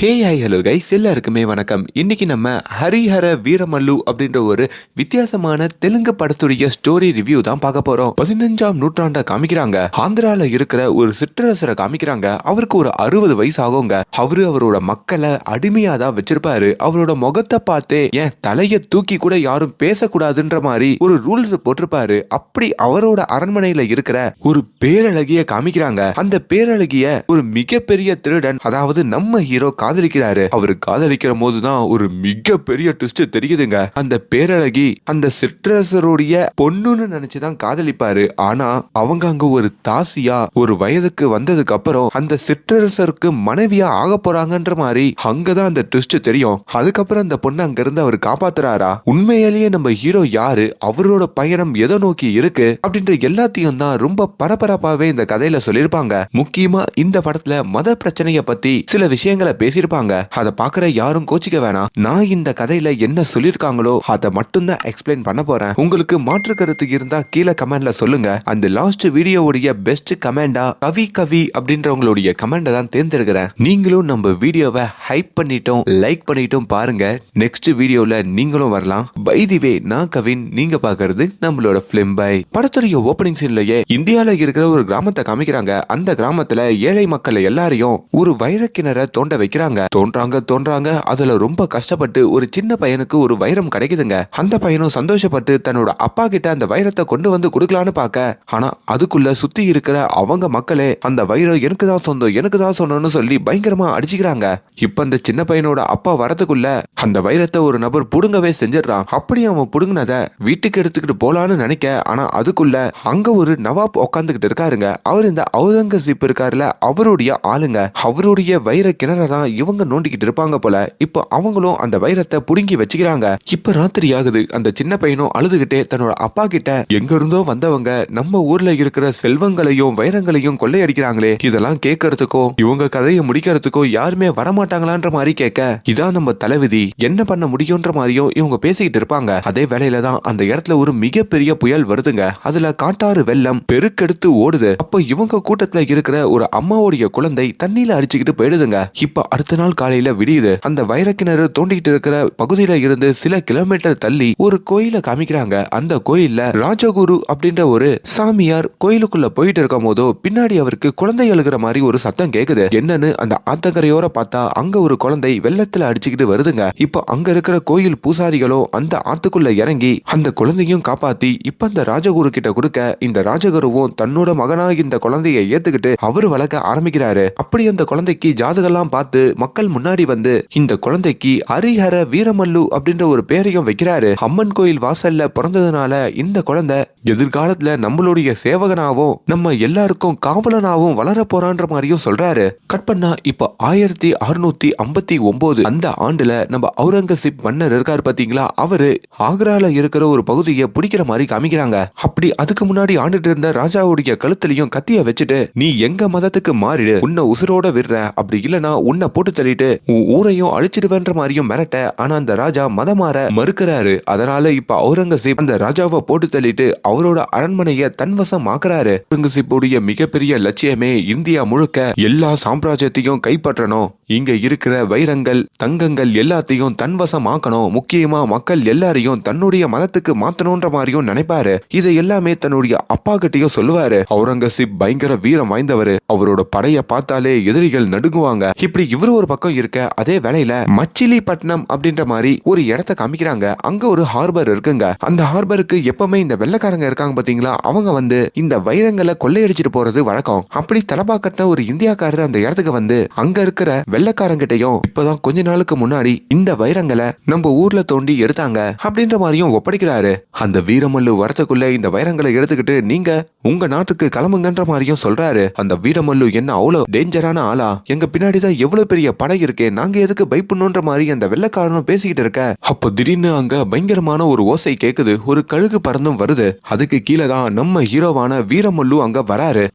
Hey hi hello guys எல்லாருக்குமே வணக்கம். இன்னைக்கு நம்ம ஹரிஹர வீரமல்லு அப்படின்ற ஒரு வித்தியாசமான தெலுங்கு படத்துடைய ஸ்டோரி ரிவ்யூ தான் பார்க்க போறோம். பதினஞ்சாம் நூற்றாண்டை காமிக்கிறாங்க. ஆந்திரால இருக்கிற ஒரு சிற்றரசரை காமிக்கிறாங்க. அவருக்கு ஒரு அறுபது வயசு ஆகுங்க. அவரு அவரோட மக்களை அடிமையா தான் வச்சிருப்பாரு. அவரோட முகத்தை பார்த்தே ஏன் தலைய தூக்கி கூட யாரும் பேசக்கூடாதுன்ற மாதிரி ஒரு ரூல்ஸ் போட்டிருப்பாரு. அப்படி அவரோட அரண்மனையில இருக்கிற ஒரு பேரழகிய காமிக்கிறாங்க. அந்த பேரழகிய ஒரு மிகப்பெரிய திருடன் அதாவது நம்ம ஹீரோ காதலிக்கிறாரு. அவர் காதலிக்கிற போதுதான் ஒரு மிகப்பெரிய ட்விஸ்ட் தெரியுதுங்க. அந்த பேரழகி அந்த சிற்றரசருடைய பொண்ணுன்னு நினைச்சுதான் காதலிப்பாரு. ஆனா அவங்க அங்க ஒரு தாசியா ஒரு வயதுக்கு வந்ததுக்கு அப்புறம் அந்த சிற்றரசருக்கு மனைவியா ஆக போறாங்கன்ற மாதிரி அங்கதான் அந்த ட்விஸ்ட் தெரியும். அதுக்கப்புறம் அந்த பொண்ணு அங்க இருந்து அவர் காப்பாத்துறாரா? உண்மையிலேயே நம்ம ஹீரோ யாரு? அவரோட பயணம் எதை நோக்கி இருக்கு? அப்படின்ற எல்லாத்தையும் தான் ரொம்ப பரபரப்பாவே இந்த கதையில சொல்லியிருப்பாங்க. முக்கியமா இந்த படத்துல மத பிரச்சனைய பத்தி சில விஷயங்களை பேசியிருப்பாங்க. அதை பாக்குற யாரும் கோச்சிக்க வேணாம். நான் இந்த கதையில என்ன சொல்லியிருக்காங்களோ அதை மட்டும்தான் எக்ஸ்பிளைன் பண்ண போறேன். உங்களுக்கு மாற்று கருத்து இருந்தா கீழே கமெண்ட்ல சொல்லுங்க. அந்த லாஸ்ட் வீடியோவுடைய பெஸ்ட் கமெண்டா கவி கவி அப்படின்றவங்களுடைய கமெண்ட தான் தேர்ந்தெடுக்கிறேன். நீங்களும் நம்ம வீடியோவை ஹைப் பண்ணிட்டோம் லைக் பண்ணிட்டும் பாருங்க. நெக்ஸ்ட் வீடியோல நீங்களும் வரலாம். பை தி வே நான் கவின் நீங்க பாக்குறது நம்மளோட பிலிம் பை படத்துடைய ஓப்பனிங் சீன்லயே இந்தியால இருக்கிற ஒரு கிராமத்தை காமிக்கிறாங்க. அந்த கிராமத்துல ஏழை மக்கள் எல்லாரையும் ஒரு வைரக்கிணற தோண்ட வைக்கிறாங்க. தோன்றாங்க. தோன்றாங்க அதுல ரொம்ப கஷ்டப்பட்டு ஒரு சின்ன பையனுக்கு ஒரு வைரம் கிடைக்குதுங்க. அந்த பையனும் சந்தோஷப்பட்டு தன்னோட அப்பா கிட்ட அந்த வைரத்தை கொண்டு வந்து கொடுக்கலான்னு பார்க்க. ஆனா அதுக்குள்ள சுத்தி இருக்கிற அவங்க மக்களே அந்த வைரம் எனக்கு தான் சொந்தம் எனக்கு தான் சொன்னோம்னு சொல்லி பயங்கரமா அடிச்சுக்கிறாங்க. இப்ப அந்த சின்ன பையனோட அப்பா வரதுக்குள்ள அந்த வைரத்தை ஒரு நபர் புடுங்கவே செஞ்சிடறான். அப்படி அவன் புடுங்கினத வீட்டுக்கு எடுத்துக்கிட்டு போலான்னு நினைக்க. ஆனா அதுக்குள்ள அங்க ஒரு நவாப் உட்காந்துக்கிட்டு இருக்காருங்க. அவர் இந்த அவுரங்கசீப் இருக்காருல அவருடைய ஆளுங்க. அவருடைய வைர கிணறதான் இவங்க நோண்டிக்கிட்டு இருப்பாங்க போல. இப்போ அவங்களும் அந்த வைரத்தை புடுங்கி வச்சுக்கிறாங்க. இப்ப ராத்திரி ஆகுது. அந்த சின்ன பையனும் அழுதுகிட்டே தன்னோட அப்பா கிட்ட எங்க இருந்தோ வந்தவங்க நம்ம ஊர்ல இருக்கிற செல்வங்களையும் வைரங்களையும் கொள்ளையடிக்கிறாங்களே. இதெல்லாம் கேட்கறதுக்கும் இவங்க கதையை முடிக்கிறதுக்கோ யாருமே வரமாட்டாங்களான்ற மாதிரி கேட்க இதான் நம்ம தலைவிதி என்ன பண்ண முடியும்ன்ற மாதிரியும் இவங்க பேசிக்கிட்டு இருப்பாங்க. அதே வேலையில தான் அந்த இடத்துல ஒரு மிகப்பெரிய புயல் வருதுங்க. அதுல காட்டாறு வெள்ளம் பெருக்கெடுத்து ஓடுது. அப்ப இவங்க கூட்டத்துல இருக்கிற ஒரு அம்மாவுடைய குழந்தை தண்ணியில அடிச்சுக்கிட்டு போயிடுதுங்க. இப்ப அடுத்த நாள் காலையில விடியுது. அந்த வைரக்கிணறு தோண்டிக்கிட்டு இருக்கிற பகுதியில இருந்து சில கிலோமீட்டர் தள்ளி ஒரு கோயில காமிக்கிறாங்க. அந்த கோயில்ல ராஜகுரு அப்படின்ற ஒரு சாமியார் கோயிலுக்குள்ள போயிட்டு இருக்கும் போதோ பின்னாடி அவருக்கு குழந்தை எழுகிற மாதிரி ஒரு சத்தம் கேக்குது. என்னன்னு அந்த ஆத்தங்கரையோர பார்த்தா அங்க ஒரு குழந்தை வெள்ளத்துல அடிச்சுக்கிட்டு வருதுங்க. இப்போ அங்க இருக்கிற கோயில் பூசாரிகளும் அந்த ஆத்துக்குள்ள இறங்கி அந்த குழந்தையும் காப்பாத்தி இப்ப அந்த ராஜகுரு கிட்ட கொடுக்க இந்த ராஜகுருவும் தன்னோட மகனா இந்த குழந்தையை ஏத்துக்கிட்டு அவர் வளர்க்க ஆரம்பிக்கிறாரு. அப்படி அந்த குழந்தைக்கு ஜாதகெல்லாம் பார்த்து மக்கள் முன்னாடி வந்து இந்த குழந்தைக்கு ஹரிஹர வீரமல்லு அப்படின்ற ஒரு பேரையும் வைக்கிறாரு. அம்மன் கோயில் வாசல்ல பிறந்ததுனால இந்த குழந்தை எதிர்காலத்துல நம்மளுடைய சேவகனாவும் நம்ம எல்லாருக்கும் காவலனாவும் வளர போறான்ற மாதிரியும் சொல்றாரு. கட் பண்ணா இப்போ ஆயிரத்தி அறுநூத்தி ஐம்பத்தி ஒன்பது அந்த ஆண்டுல நம்ம அவுரங்கசீப் மன்னர் இருக்காரு பாத்தீங்களா? அவரு ஆக்ரால இருக்கிற ஒரு பகுதியை பிடிக்கிற மாதிரி காமிக்கிறாங்க. அப்படி அதுக்கு முன்னாடி ஆண்டுட்டு இருந்த ராஜாவுடைய கழுத்துலயும் கத்திய வச்சுட்டு நீ எங்க மதத்துக்கு மாறிடு உன்னை உசுரோட விடுற அப்படி இல்லைன்னா உன்னை போட்டு போட்டு தள்ளிட்டு உன் ஊரையும் அழிச்சிடுவேன்ற மாதிரியும் மிரட்ட ஆனா அந்த ராஜா மதமாற மறுக்கிறாரு. அதனால இப்ப அவுரங்கசீப் அந்த ராஜாவை போட்டு தள்ளிட்டு அவரோட அரண்மனைய தன்வசம் ஆக்குறாரு அவுரங்கசீப்புடைய மிகப்பெரிய லட்சியமே இந்தியா முழுக்க எல்லா சாம்ராஜ்யத்தையும் கைப்பற்றணும். இங்க இருக்கிற வைரங்கள் தங்கங்கள் எல்லாத்தையும் தன்வசம் ஆக்கணும் முக்கியமா மக்கள் எல்லாரையும் தன்னுடைய மதத்துக்கு மாத்தணும்ன்ற மாதிரியும் நினைப்பாரு. இதை எல்லாமே தன்னுடைய அப்பா கிட்டையும் சொல்லுவாரு. அவுரங்கசீப் பயங்கர வீரம் வாய்ந்தவர். அவரோட படைய பார்த்தாலே எதிரிகள் நடுங்குவாங்க. இப்படி இவர் ஒரு பக்கம் இருக்க அதே வேலையில மச்சிலிப்பட்டினம் அப்படின்ற மாதிரி ஒரு இடத்த காமிக்கிறாங்க. அங்க ஒரு ஹார்பர் இருக்குங்க. அந்த ஹார்பருக்கு எப்பவுமே இந்த வெள்ளக்காரங்க இருக்காங்க பாத்தீங்களா? அவங்க வந்து இந்த வைரங்களை கொள்ளையடிச்சிட்டு போறது வழக்கம். அப்படி தலபா கட்டின ஒரு இந்தியாக்காரர் அந்த இடத்துக்கு வந்து அங்க இருக்கிற வெள்ளக்காரங்கிட்டையும் இப்பதான் கொஞ்ச நாளுக்கு முன்னாடி இந்த வைரங்களை நம்ம ஊர்ல தோண்டி எடுத்தாங்க அப்படின்ற மாதிரியும் ஒப்படைக்கிறாரு. அந்த வீரமல்லு வரத்துக்குள்ள இந்த வைரங்களை எடுத்துக்கிட்டு நீங்க உங்க நாட்டுக்கு கிளம்புங்கன்ற மாதிரியும் சொல்றாரு. அந்த வீரமல்லு என்ன அவ்வளவு டேஞ்சரான ஆளா? எங்க பின்னாடி தான் எவ்வளவு பெரிய படை இருக்கே நாங்க எதுக்கு பயப்படணுன்ற மாதிரி அந்த வெள்ளக்காரனும் பேசிக்கிட்டு இருக்க. அப்போ திடீர்னு அங்க பயங்கரமான ஒரு ஓசை கேக்குது ஒரு கழுகு பறந்தும் வருது. அதுக்கு கீழே தான் நம்ம ஹீரோவான வீரமல்லு அங்க வராரு.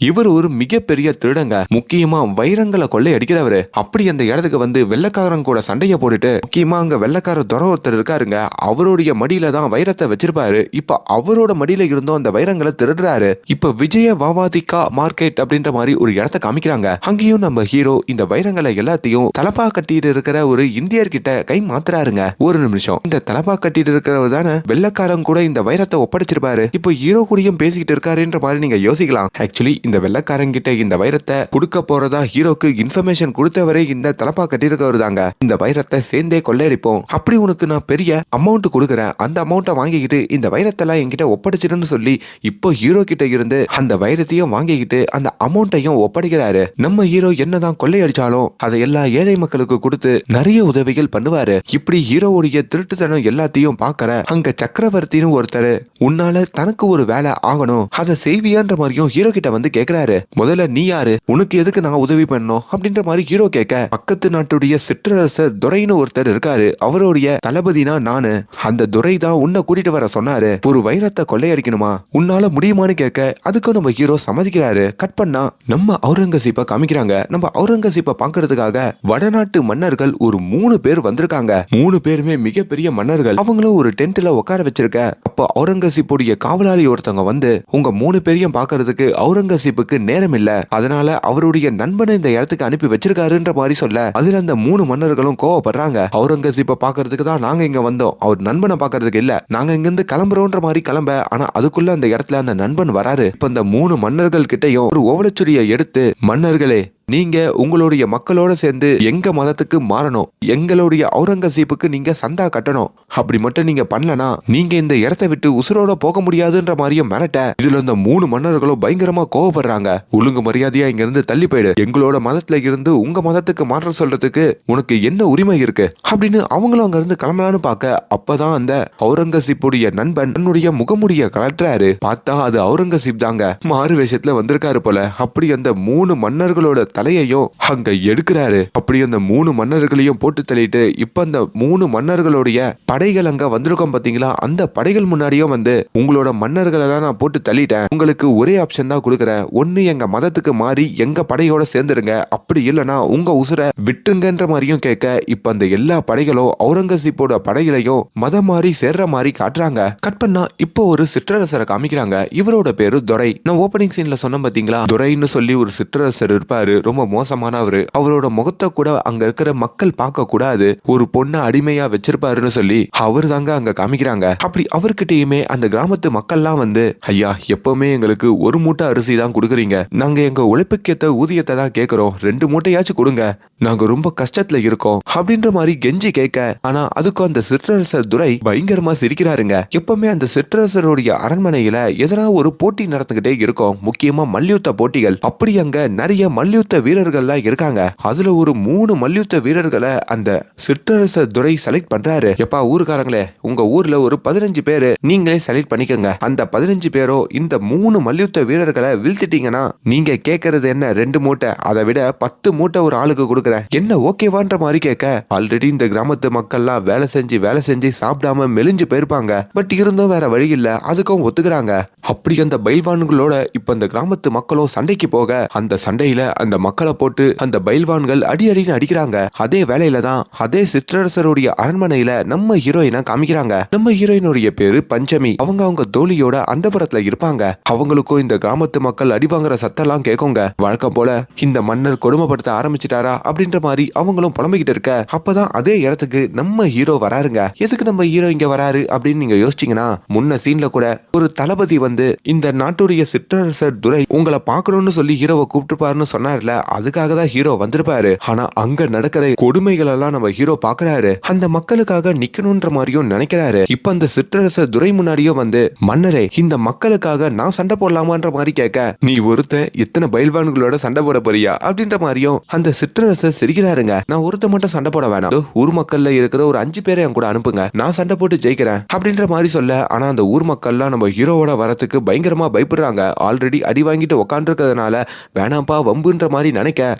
இவர் ஒரு மிகப்பெரிய திருடங்க. முக்கியமா வைரங்களை கொள்ளையடிக்கிறவரு. அப்படி அந்த இடத்துக்கு வந்து வெள்ளக்காரங்க கூட சண்டையை போட்டுட்டு முக்கியமா அங்க வெள்ளக்கார துறை ஒருத்தர் இருக்காருங்க. அவருடைய மடியில தான் வைரத்தை வச்சிருப்பாரு. இப்ப அவரோட மடியில இருந்தும் அந்த வைரங்களை திருடுறாரு. இப்ப விஜய வாவாதிகா மார்க்கெட் அப்படின்ற மாதிரி ஒரு இடத்த காமிக்கிறாங்க. அங்கேயும் நம்ம ஹீரோ இந்த வைரங்களை எல்லாத்தையும் தலப்பா கட்டிட்டு இருக்கிற ஒரு இந்தியர்கிட்ட கை மாத்துறாருங்க. ஒரு நிமிஷம். இந்த தலப்பா கட்டிட்டு இருக்கிறவர் தானே? வெள்ளக்காரங்க கூட இந்த வைரத்தை ஒப்படைச்சிருப்பாரு. இப்போ ஹீரோ கூடயும் பேசிக்கிட்டு இருக்காருன்ற மாதிரி நீங்க யோசிக்கலாம். ஆக்சுவலி இந்த வெள்ளக்காரங்கிட்ட இந்த வைரத்தை கொடுக்க போறதா ஹீரோக்கு இன்ஃபர்மேஷன் கொடுத்தவரே இந்த தலப்பா கட்டியிருக்கவர் தாங்க. இந்த வைரத்தை சேர்ந்தே கொள்ளையடிப்போம். அப்படி உனக்கு நான் பெரிய அமௌண்ட் கொடுக்குறேன். அந்த அமௌண்ட்டை வாங்கிக்கிட்டு இந்த வைரத்தெல்லாம் என்கிட்ட ஒப்படைச்சிடுன்னு சொல்லி இப்போ ஹீரோ கிட்ட இருந்து அந்த வைரத்தையும் வாங்கிக்கிட்டு அந்த அமௌண்ட்டையும் ஒப்படைக்கிறாரு. நம்ம ஹீரோ என்னதான் கொள்ளையடிச்சாலும் அதை எல்லா ஏழை மக்களுக்கு கொடுத்து நிறைய உதவிகள் பண்ணுவாரு. இப்படி ஹீரோவுடைய திருட்டுத்தனம் எல்லாத்தையும் பாக்குற அங்க சக்கரவர்த்தின்னு ஒருத்தர் உன்னால தனக்கு ஒரு வேலை ஆகணும். அதை செய்வியான்ற மாதிரியும் ஹீரோ கிட்ட வந்து கேக்குறாரு. முதல்ல நீ யாரு? உனக்கு எதுக்கு நான் உதவி பண்ணோம் அப்படின்ற மாதிரி ஹீரோ கேட்க பக்கத்து நாட்டுடைய சிற்றரசர் துரைன்னு ஒருத்தர் இருக்காரு. அவருடைய தளபதினா நானு. அந்த துரை தான் உன்னை கூட்டிட்டு வர சொன்னாரு. ஒரு வைரத்தை கொள்ளையடிக்கணுமா? உன்னால முடியுமான்னு கேட்க அதுக்கு நம்ம ஹீரோ சம்மதிக்கிறாரு. கட் பண்ணா நம்ம அவுரங்கசீப்பை காமிக்கிறாங்க. நம்ம அவுரங்கசீப்பை பாக்குறதுக்காக வடநாட்டு மன்னர்கள் ஒரு மூணு பேர் வந்திருக்காங்க. மூணு பேருமே மிகப்பெரிய மன்னர்கள். அவங்களும் ஒரு டென்ட்ல உட்கார வச்சிருக்க. அப்போ அவுரங்கசீப்புடைய காவலாளி ஒருத்தவங்க வந்து உங்க மூணு பேரையும் பாக்குறதுக்கு அவுரங்கசீப் அவுரங்கசீப்புக்கு நேரம் இல்ல அதனால அவருடைய நண்பனை இந்த இடத்துக்கு அனுப்பி வச்சிருக்காருன்ற மாதிரி சொல்ல அதுல அந்த மூணு மன்னர்களும் கோவப்படுறாங்க. அவுரங்கசீப்பை பாக்குறதுக்கு தான் நாங்க இங்க வந்தோம். அவர் நண்பனை பாக்குறதுக்கு இல்ல. நாங்க இங்க இருந்து கிளம்புறோன்ற மாதிரி கிளம்ப ஆனா அதுக்குள்ள அந்த இடத்துல அந்த நண்பன் வராரு. இப்ப இந்த மூணு மன்னர்கள் கிட்டயும் ஒரு ஓவலச்சுரிய எடுத்து மன்னர்களே நீங்க உங்களுடைய மக்களோட சேர்ந்து எங்க மதத்துக்கு மாறணும் எங்களுடைய அவுரங்கசீப்புக்கு நீங்க சந்தா கட்டணும் அப்படி மட்டும் நீங்க பண்ணலனா நீங்க இந்த இடத்தை விட்டு உசுரோட போக முடியாதுன்ற மாதிரியும் மிரட்ட இதுல இந்த மூணு மன்னர்களும் பயங்கரமா கோவப்படுறாங்க. ஒழுங்கு மரியாதையா இங்க இருந்து தள்ளி போயிடு. எங்களோட மதத்துல இருந்து உங்க மதத்துக்கு மாற்றம் சொல்றதுக்கு உனக்கு என்ன உரிமை இருக்கு? அப்படின்னு அவங்களும் அங்க இருந்து கிளம்பலான்னு பார்க்க அப்பதான் அந்த அவுரங்கசீப்புடைய நண்பன் தன்னுடைய முகமுடிய கலட்டுறாரு பார்த்தா அது அவுரங்கசீப் தாங்க. மாறு வேஷத்துல வந்திருக்காரு போல. அப்படி அந்த மூணு மன்னர்களோட தலையையும் அங்க எடுக்கிறாரு. அப்படி அந்த மூணு மன்னர்களையும் போட்டு தள்ளிட்டு இப்ப அந்த மூணு மன்னர்களுடைய படைகள் அங்க வந்திருக்கோம் பாத்தீங்களா? அந்த படைகள் முன்னாடியும் வந்து உங்களோட மன்னர்கள் எல்லாம் நான் போட்டு தள்ளிட்டேன். உங்களுக்கு ஒரே ஆப்ஷன் தான் கொடுக்குறேன். ஒன்னு எங்க மதத்துக்கு மாறி எங்க படையோட சேர்ந்துருங்க அப்படி இல்லைன்னா உங்க உசுரை விட்டுங்கன்ற மாதிரியும் கேட்க இப்ப அந்த எல்லா படைகளும் அவுரங்கசீப்போட படைகளையும் மதம் மாறி சேர்ற மாதிரி காட்டுறாங்க. கட் பண்ணா இப்போ ஒரு சிற்றரசரை காமிக்கிறாங்க. இவரோட பேரு துரை. நான் ஓப்பனிங் சீன்ல சொன்ன பாத்தீங்களா? துரைன்னு சொல்லி ஒரு சிற்றரசர் இருப்பாரு. ரொம்ப மோசமானவரு அவரோட முகத்தை கூட அங்க இருக்கிற மக்கள் பார்க்க கூடாது. ஒரு பொண்ணை அடிமையா வச்சிருப்பாருன்னு சொல்லி அவர் தாங்க அங்க காமிக்கிறாங்க. அப்படி அவர்கிட்டயுமே அந்த கிராமத்து மக்கள்லாம் வந்து ஐயா எப்பவுமே எங்களுக்கு ஒரு மூட்டை அரிசி தான் கொடுக்குறீங்க. நாங்க எங்க உழைப்புக்கேத்த ஊதியத்தை தான் கேட்கறோம் ரெண்டு மூட்டையாச்சும் கொடுங்க. நாங்க ரொம்ப கஷ்டத்துல இருக்கோம். அப்படின்ற மாதிரி கெஞ்சி கேட்க ஆனா அதுக்கும் அந்த சிற்றரசர் துரை பயங்கரமா சிரிக்கிறாருங்க. எப்பவுமே அந்த சிற்றரசருடைய அரண்மனையில எதனா ஒரு போட்டி நடந்துகிட்டே இருக்கும். முக்கியமா மல்யுத்த போட்டிகள். அப்படி அங்க நிறைய மல்யுத்த வீரர்கள்லாம் இருக்காங்க. அதுல ஒரு மூணு மல்யுத்த வீரர்களை அந்த சிற்றரசர் துரை செலக்ட் பண்றாரு. எப்பா ஊருக்காரங்களே உங்க ஊர்ல ஒரு பதினஞ்சு பேரு நீங்களே செலக்ட் பண்ணிக்கோங்க. அந்த பதினஞ்சு பேரோ இந்த மூணு மல்யுத்த வீரர்களை வீழ்த்திட்டீங்கன்னா நீங்க கேட்கறது என்ன ரெண்டு மூட்டை? அதை விட பத்து மூட்டை ஒரு ஆளுக்கு கொடுக்குறேன். என்ன ஓகேவான்ற மாதிரி கேட்க ஆல்ரெடி இந்த கிராமத்து மக்கள்லாம் வேலை செஞ்சு வேலை செஞ்சு சாப்பிடாம மெலிஞ்சு போயிருப்பாங்க. பட் இருந்தும் வேற வழி இல்ல அதுக்கும் ஒத்துக்கிறாங்க. அப்படி அந்த பைல்வான்களோட இப்ப இந்த கிராமத்து மக்களும் சண்டைக்கு போக அந்த சண்டையில அந்த மக்களை போட்டு அந்த பைல்வான்கள் அடி அடின்னு அடிக்கிறாங்க. அதே வேலையில தான் அதே சிற்றரசருடைய அரண்மனையில நம்ம ஹீரோயினை காமிக்கிறாங்க. நம்ம ஹீரோயினுடைய பேரு பஞ்சமி. அவங்க அவங்க தோழியோட அந்த புறத்துல இருப்பாங்க. அவங்களுக்கும் இந்த கிராமத்து மக்கள் அடி வாங்குற சத்தம்லாம் கேட்குங்க வழக்கம் போல இந்த மன்னர் கொடுமைப்படுத்த ஆரம்பிச்சிட்டாரா அப்படின்ற மாதிரி அவங்களும் புலம்பிக்கிட்டு இருக்க. அப்பதான் அதே இடத்துக்கு நம்ம ஹீரோ வராருங்க. எதுக்கு நம்ம ஹீரோ இங்க வராரு அப்படின்னு நீங்க யோசிச்சீங்கன்னா முன்ன சீன்ல கூட ஒரு தளபதி வந்து இந்த நாட்டுடைய சிற்றரசர் துரை உங்களை பார்க்கணும்னு சொல்லி ஹீரோவை கூப்பிட்டுப்பாருன்னு சொன்னார்ல. அதுக்காக தான் ஹீரோ வந்திருப்பாரு. ஆனா அங்க நடக்கிற கொடுமைகள் எல்லாம் நம்ம ஹீரோ பாக்குறாரு அந்த மக்களுக்காக நிக்கணும்ன்ற மாதிரியும் நினைக்கிறாரு. இப்ப அந்த சிற்றரசர் துரை முன்னாடியும் வந்து மன்னரே இந்த மக்களுக்காக நான் சண்டை போடலாமான்ற மாதிரி கேட்க நீ ஒருத்த எத்தனை பயில்வான்களோட சண்டை போட போறியா? அப்படின்ற மாதிரியும் அந்த சிற்றரசர் சிரிக்கிறாருங்க. நான் ஒருத்த மட்டும் சண்டை போட வேணாம். ஊர் மக்கள்ல இருக்கிற ஒரு அஞ்சு பேரை என் கூட அனுப்புங்க. நான் சண்டை போட்டு ஜெயிக்கிறேன். அப்படின்ற மாதிரி சொல்ல ஆனா அந்த ஊர் மக்கள்லாம் நம்ம ஹீரோவோட வரத்துக்கு பயங்கரமா பயப்படுறாங்க. ஆல்ரெடி அடி வாங்கிட்டு உக்காந்துருக்கிறதுனால வேணாம்ப்பா வம்புன்ற மாதிரி நினைக்க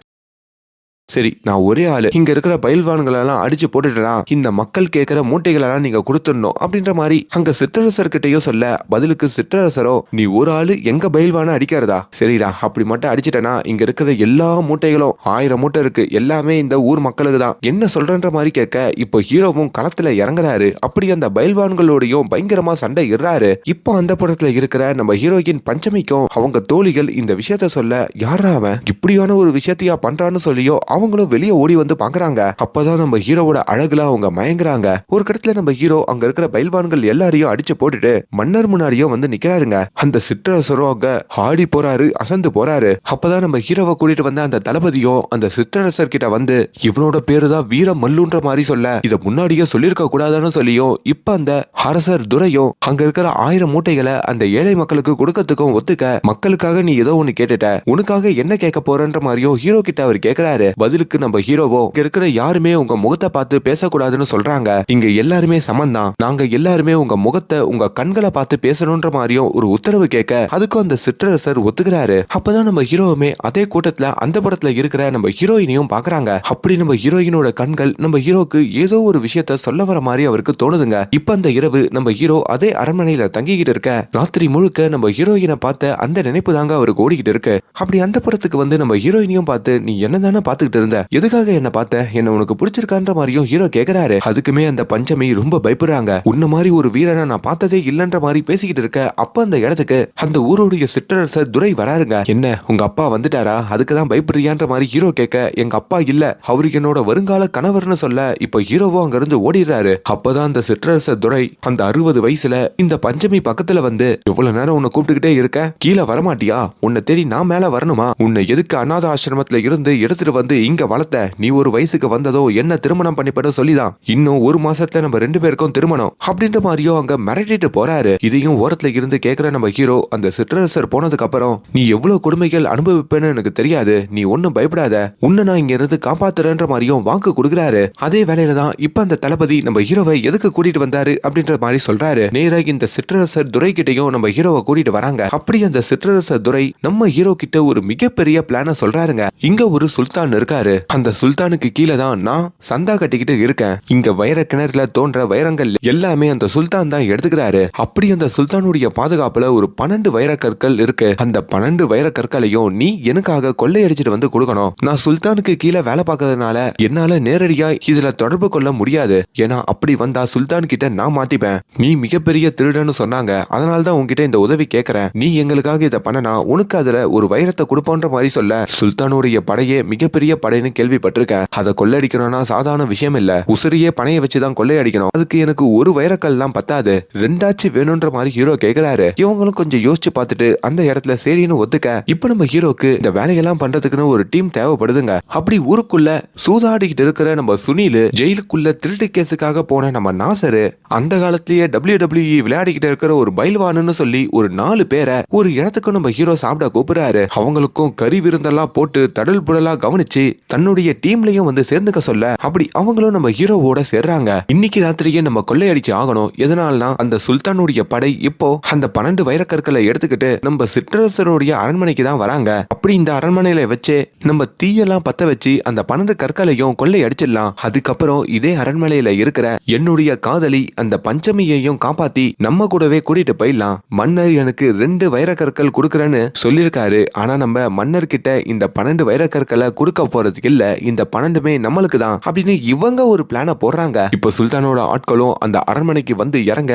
சரி நான் ஒரே ஆளு. இங்க இருக்கிற பயில்வான்களை எல்லாம் அடிச்சு போட்டுட்டா இந்த மக்கள் கேட்கிற மூட்டைகள் எல்லாம் நீங்க கொடுத்துடணும் அப்படின்ற மாதிரி அங்க சிற்றரசர்கிட்டயோ சொல்ல பதிலுக்கு சிற்றரசரோ நீ ஒரு ஆளு எங்க பயில்வான அடிக்கிறதா? சரிடா அப்படி மட்டும் அடிச்சிட்டனா இங்க இருக்கிற எல்லா மூட்டைகளும் ஆயிரம் மூட்டை இருக்கு எல்லாமே இந்த ஊர் மக்களுக்கு தான். என்ன சொல்றன்ற மாதிரி கேட்க இப்போ ஹீரோவும் களத்துல இறங்குறாரு. அப்படி அந்த பயில்வான்களோடையும் பயங்கரமா சண்டை இடுறாரு. இப்போ அந்த படத்துல இருக்கிற நம்ம ஹீரோயின் பஞ்சமிக்கும் அவங்க தோழிகள் இந்த விஷயத்த சொல்ல யாரா அவன்? இப்படியான ஒரு விஷயத்தையா பண்றான்னு சொல்லியோ அவங்களும் வெளியே ஓடி வந்து பாக்குறாங்க. அப்பதான் நம்ம ஹீரோவோட அழகுல அவங்க மயங்குறாங்க. ஒரு கட்டத்துல நம்ம ஹீரோ அங்க இருக்கிற பயில்வான்கள் எல்லாரையும் அடிச்சு போட்டுட்டு மன்னர் முன்னாடியும் வந்து நிக்கிறாருங்க. அந்த சிற்றரசரும் அங்க ஆடி போறாரு அசந்து போறாரு. அப்பதான் நம்ம ஹீரோவை கூட்டிட்டு வந்த அந்த தளபதியும் அந்த சிற்றரசர் கிட்ட வந்து இவனோட பேரு தான் வீர மல்லுன்ற மாதிரி சொல்ல. இத முன்னாடியே சொல்லியிருக்க கூடாதுன்னு சொல்லியும் இப்ப அந்த அரசர் துரையும் அங்க இருக்கிற ஆயிரம் மூட்டைகளை அந்த ஏழை மக்களுக்கு கொடுக்கறதுக்கும் ஒத்துக்க மக்களுக்காக நீ ஏதோ ஒண்ணு கேட்டுட்ட. உனக்காக என்ன கேட்க போறன்ற மாதிரியும் ஹீரோ கிட்ட அவர் கேக்குறாரு. பதிலுக்கு நம்ம ஹீரோவோ இங்க இருக்கிற யாருமே உங்க முகத்தை பார்த்து பேசக்கூடாதுன்னு சொல்றாங்க. இங்க எல்லாருமே சமந்தான். நாங்க எல்லாருமே உங்க முகத்தை உங்க கண்களை பார்த்து பேசணும்ன்ற மாதிரியும் ஒரு உத்தரவு கேட்க அதுக்கும் அந்த சிற்றரசர் ஒத்துக்கிறாரு. அப்பதான் நம்ம ஹீரோவுமே அதே கூட்டத்துல அந்த புறத்துல இருக்கிற நம்ம ஹீரோயினையும் பாக்குறாங்க அப்படி நம்ம ஹீரோயினோட கண்கள் நம்ம ஹீரோக்கு ஏதோ ஒரு விஷயத்த சொல்ல வர மாதிரி அவருக்கு தோணுதுங்க. இப்ப அந்த இரவு நம்ம ஹீரோ அதே அரண்மனையில தங்கிக்கிட்டு இருக்க ராத்திரி முழுக்க நம்ம ஹீரோயினை பார்த்த அந்த நினைப்பு தாங்க அவருக்கு ஓடிக்கிட்டு இருக்கு. அப்படி அந்த புறத்துக்கு வந்து நம்ம ஹீரோயினையும் பார்த்து நீ என்ன தானே பார்த்துட்டு இருந்த. எதுக்காக என்ன பார்த்த? என்ன உனக்கு பிடிச்சிருக்கான்ற மாதிரியும் ஹீரோ கேக்குறாரு. அதுக்குமே அந்த பஞ்சமி ரொம்ப பயப்படுறாங்க. உன்ன மாதிரி ஒரு வீரனை நான் பார்த்ததே இல்லைன்ற மாதிரி பேசிக்கிட்டு இருக்க அப்ப அந்த இடத்துக்கு அந்த ஊருடைய சிற்றரசர் துரை வராருங்க. என்ன உங்க அப்பா வந்துட்டாரா? அதுக்கு தான் பயப்படுறியான்ற மாதிரி ஹீரோ கேட்க எங்க அப்பா இல்ல. அவரு என்னோட வருங்கால கணவர்னு சொல்ல இப்ப ஹீரோவோ அங்க இருந்து ஓடிடுறாரு. அப்பதான் அந்த சிற்றரசர் துரை அந்த அறுபது வயசுல இந்த பஞ்சமி பக்கத்துல வந்து எவ்வளவு நேரம் உன்னை கூப்பிட்டுக்கிட்டே இருக்க? கீழே வரமாட்டியா? உன்னை தேடி நான் மேல வரணுமா? உன்னை எதுக்கு அநாத ஆசிரமத்துல இருந்து எடுத்துட்டு வந்து இங்க வளர்த்த நீ ஒரு வயசுக்கு வந்ததும் என்ன திருமணம் பண்ணிப்பட சொல்லிதான். இன்னும் ஒரு மாசத்துல நம்ம ரெண்டு பேருக்கும் திருமணம். அப்படின்ற மாதிரியோ அங்க மிரட்டிட்டு போறாரு. இதையும் ஓரத்துல இருந்து கேக்குற நம்ம ஹீரோ அந்த சிற்றரசர் போனதுக்கு அப்புறம் நீ எவ்வளவு கொடுமைகள் அனுபவிப்பேன்னு எனக்கு தெரியாது. நீ ஒன்னும் பயப்படாத. உன்னை நான் இங்க இருந்து காப்பாத்துறேன்ற மாதிரியும் வாக்கு கொடுக்குறாரு. அதே வேலையில தான் இப்ப அந்த தளபதி நம்ம ஹீரோவை எதுக்கு கூட்டிட்டு வந்தாரு? அப்படின்ற மாதிரி சொல்றாரு. நேரா இந்த சிற்றரசர் துரை கிட்டையும் நம்ம ஹீரோவை கூட்டிட்டு வராங்க. அப்படி அந்த சிற்றரசர் துரை நம்ம ஹீரோ கிட்ட ஒரு மிகப்பெரிய பிளான சொல்றாருங்க. இங்க ஒரு சுல்தான் இருக்காரு அந்த சுல்தானுக்கு கீழே தான் நான் சந்தா கட்டிக்கிட்டு இருக்கேன். இங்க வைர கிணறுல தோன்ற வைரங்கள் எல்லாமே அந்த சுல்தான் தான் எடுத்துக்கிறாரு. அப்படி அந்த சுல்தானுடைய பாதுகாப்புல ஒரு பன்னெண்டு வைர கற்கள் இருக்கு. அந்த பன்னெண்டு வைர கற்களையும் நீ எனக்காக கொள்ளையடிச்சிட்டு வந்து கொடுக்கணும். நான் சுல்தானுக்கு கீழே வேலை பார்க்கறதுனால என்னால நேரடியா இதுல தொடர்பு கொள்ள முடியாது. ஏன்னா அப்படி வந்தா சுல்தான் கிட்ட நான் மாட்டிப்பேன். நீ மிகப்பெரிய திருடன்னு சொன்னாங்க. அதனால தான் உன்கிட்ட இந்த உதவி கேட்கறேன் நீ எங்களுக்காக இதை பண்ணனா உனக்கு அதுல ஒரு வைரத்தை கொடுப்போன்ற மாதிரி சொல்ல. சுல்தானுடைய படையே மிகப்பெரிய படைன்னு கேள்விப்பட்டிருக்கேன். அதை கொள்ளையடிக்கணும்னா சாதாரண விஷயம் இல்ல. உசிரியே பணைய வச்சுதான் கொள்ளையடிக்கணும். அதுக்கு எனக்கு ஒரு வைரக்கல் தான் பத்தாது. ரெண்டாச்சு வேணும்ன்ற மாதிரி ஹீரோ கேக்குறாரு. இவங்களும் கொஞ்சம் யோசிச்சு பார்த்துட்டு அந்த இடத்துல சரின்னு ஒத்துக்க. இப்ப நம்ம ஹீரோக்கு இந்த வேலையெல்லாம் பண்றதுக்குன்னு ஒரு டீம் தேவைப்படுதுங்க. அப்படி ஊருக்குள்ள சூதாடிக்கிட்டு இருக்கிற நம்ம சுனில் ஜெயிலுக்குள்ள திருட்டு கேஸுக்காக போன நம்ம நாசரு அந்த காலத்திலேயே டபிள்யூ டபிள்யூ விளையாடிக்கிட்டு இருக்கிற ஒரு பைல்வானுன்னு சொல்லி ஒரு நாலு பேரை ஒரு இடத்துக்கு நம்ம ஹீரோ சாப்பிட கூப்பிடுறாரு. அவங்களுக்கும் கறி விருந்தெல்லாம் போட்டு தடல் புடலா கவனிச்சு தன்னுடைய டீம்லயும் வந்து சேர்ந்துக்க சொல்ல அப்படி அவங்களும் நம்ம ஹீரோவோட சேர்றாங்க. இன்னைக்கு ராத்திரியே நம்ம கொள்ளையடிச்சு ஆகணும். எதனால்னா அந்த சுல்தானுடைய படை இப்போ அந்த பன்னெண்டு வைரக்கற்களை எடுத்துக்கிட்டு நம்ம சிற்றரசருடைய அரண்மனைக்கு தான் வராங்க. அப்படி இந்த அரண்மனையில வச்சு நம்ம தீயெல்லாம் பத்த வச்சு அந்த பன்னெண்டு கற்களையும் கொள்ளை அடிச்சிடலாம் அதுக்கப்புறம் இதே அரண்மனையில இருக்கிற என்னுடைய காதலி அந்த பஞ்சமியையும் காப்பாத்தி நம்ம கூடவே கூட்டிட்டு போயிடலாம். மன்னர் எனக்கு ரெண்டு வைரக்கற்கள் கொடுக்கறேன்னு சொல்லியிருக்காரு. ஆனா நம்ம மன்னர் கிட்ட இந்த பன்னெண்டு வைரக்கற்களை கொடுக்க போறதுக்கு இல்ல இந்த பன்னெண்டுமே நம்மளுக்கு தான் அப்படின்னு இவங்க ஒரு பிளான போடுறாங்க. இப்போ சுல்தானோட ஆட்களும் அந்த அரண்மனைக்கு வந்து இறங்க